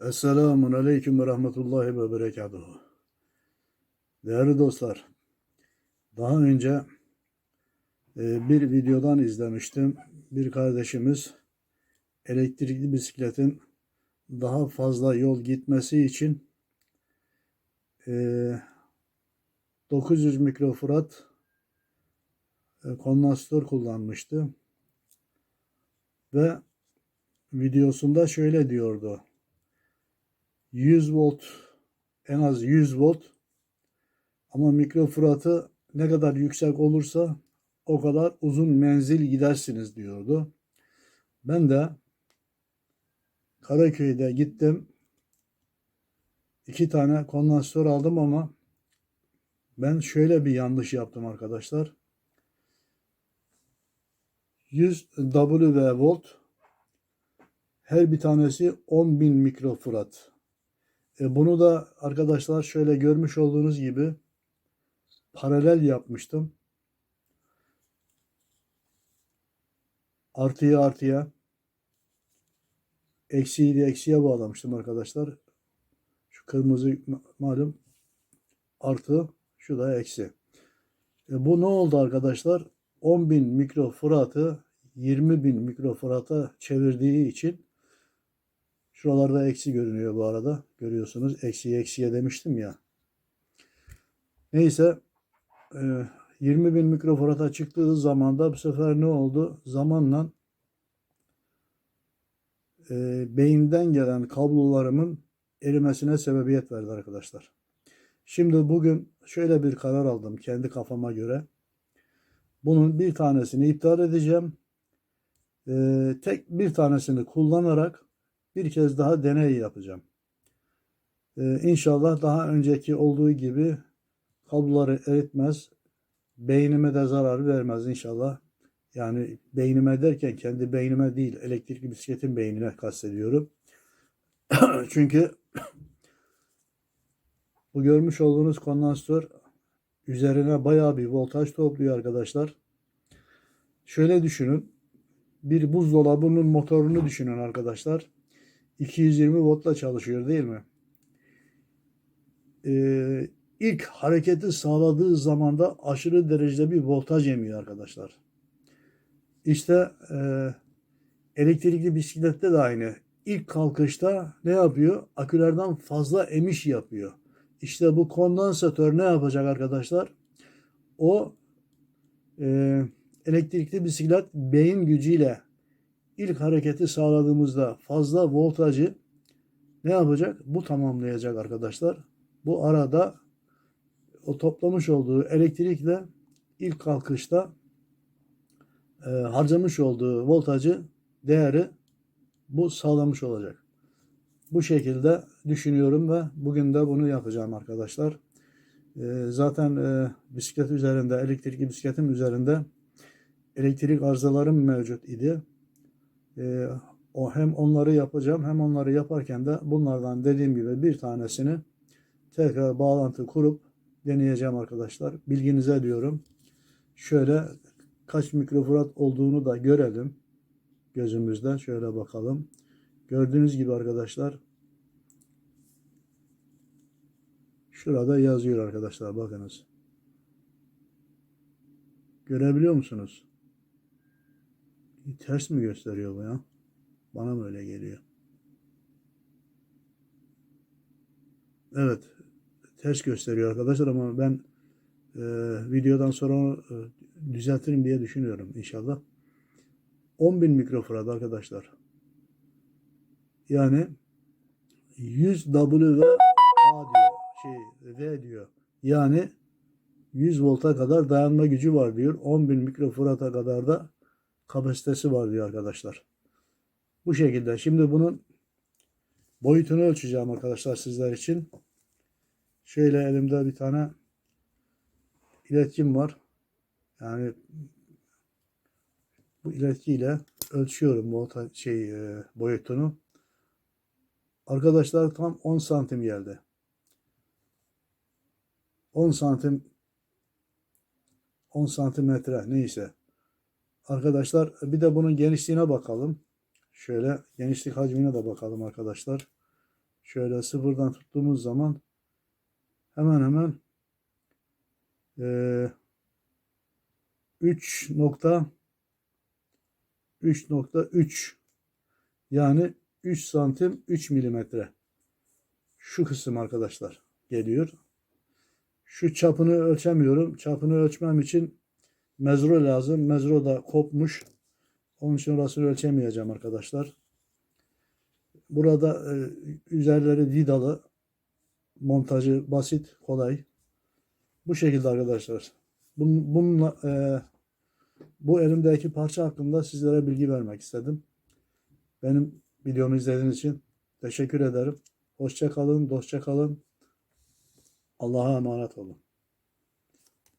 Esselamun Aleyküm ve Rahmetullahi ve Berekatuhu. Değerli dostlar, daha önce e, bir videodan izlemiştim. Bir kardeşimiz elektrikli bisikletin daha fazla yol gitmesi için e, 900 mikrofarad e, kondansatör kullanmıştı. Ve videosunda şöyle diyordu. 100 volt en az 100 volt ama mikrofratı ne kadar yüksek olursa o kadar uzun menzil gidersiniz diyordu. Ben de Karaköy'de gittim. iki tane kondansatör aldım ama ben şöyle bir yanlış yaptım arkadaşlar. 100 W volt her bir tanesi 10.000 mikrofarad. E, bunu da arkadaşlar şöyle görmüş olduğunuz gibi paralel yapmıştım. Artıya artıya eksiği de eksiye bağlamıştım arkadaşlar. Şu kırmızı malum artı şu da eksi. E, bu ne oldu arkadaşlar? 10.000 mikrofaratı 20.000 mikrofarata çevirdiği için Şuralarda eksi görünüyor bu arada. Görüyorsunuz. Eksiye eksiye demiştim ya. Neyse. 20 bin mikrofarata çıktığı zaman da bu sefer ne oldu? Zamanla e, beyinden gelen kablolarımın erimesine sebebiyet verdi arkadaşlar. Şimdi bugün şöyle bir karar aldım kendi kafama göre. Bunun bir tanesini iptal edeceğim. E, tek bir tanesini kullanarak bir kez daha deney yapacağım. Ee, inşallah daha önceki olduğu gibi kabloları eritmez, beynime de zarar vermez inşallah. Yani beynime derken kendi beynime değil, elektrikli bisikletin beynine kastediyorum. Çünkü bu görmüş olduğunuz kondansatör üzerine bayağı bir voltaj topluyor arkadaşlar. Şöyle düşünün. Bir buzdolabının motorunu düşünün arkadaşlar. 220 voltla çalışıyor değil mi? Ee, ilk hareketi sağladığı zaman da aşırı derecede bir voltaj emiyor arkadaşlar. İşte e, elektrikli bisiklette de aynı. İlk kalkışta ne yapıyor? Akülerden fazla emiş yapıyor. İşte bu kondansatör ne yapacak arkadaşlar? O e, elektrikli bisiklet beyin gücüyle ilk hareketi sağladığımızda fazla voltajı ne yapacak? Bu tamamlayacak arkadaşlar. Bu arada o toplamış olduğu elektrikle ilk kalkışta e, harcamış olduğu voltajı değeri bu sağlamış olacak. Bu şekilde düşünüyorum ve bugün de bunu yapacağım arkadaşlar. E, zaten e, bisiklet üzerinde, elektrikli bisikletim üzerinde elektrik arızalarım mevcut idi. E, o hem onları yapacağım hem onları yaparken de bunlardan dediğim gibi bir tanesini tekrar bağlantı kurup deneyeceğim arkadaşlar. Bilginize diyorum. Şöyle kaç mikrofarad olduğunu da görelim. Gözümüzde şöyle bakalım. Gördüğünüz gibi arkadaşlar şurada yazıyor arkadaşlar bakınız. Görebiliyor musunuz? Ters mi gösteriyor bu ya? Bana mı öyle geliyor? Evet. Ters gösteriyor arkadaşlar ama ben e, videodan sonra onu e, düzeltirim diye düşünüyorum inşallah. 10.000 mikrofarad arkadaşlar. Yani 100 W ve A diyor. Şey V diyor. Yani 100 volta kadar dayanma gücü var diyor. 10.000 mikrofarada kadar da kapasitesi var diyor arkadaşlar. Bu şekilde. Şimdi bunun boyutunu ölçeceğim arkadaşlar sizler için. Şöyle elimde bir tane iletkim var. Yani bu iletkiyle ölçüyorum bu şey e, boyutunu. Arkadaşlar tam 10 santim geldi. 10 santim 10 santimetre neyse. Arkadaşlar bir de bunun genişliğine bakalım. Şöyle genişlik hacmine de bakalım arkadaşlar. şöyle sıfırdan tuttuğumuz zaman hemen hemen eee 3 nokta 3.3 yani 3 santim 3 milimetre şu kısım arkadaşlar geliyor. Şu çapını ölçemiyorum. Çapını ölçmem için mezro lazım. Mezro da kopmuş. Onun için orasını ölçemeyeceğim arkadaşlar. Burada e, üzerleri vidalı. Montajı basit, kolay. Bu şekilde arkadaşlar. Bun- Bununla e, bu elimdeki parça hakkında sizlere bilgi vermek istedim. Benim videomu izlediğiniz için teşekkür ederim. Hoşça kalın, dostça kalın. Allah'a emanet olun.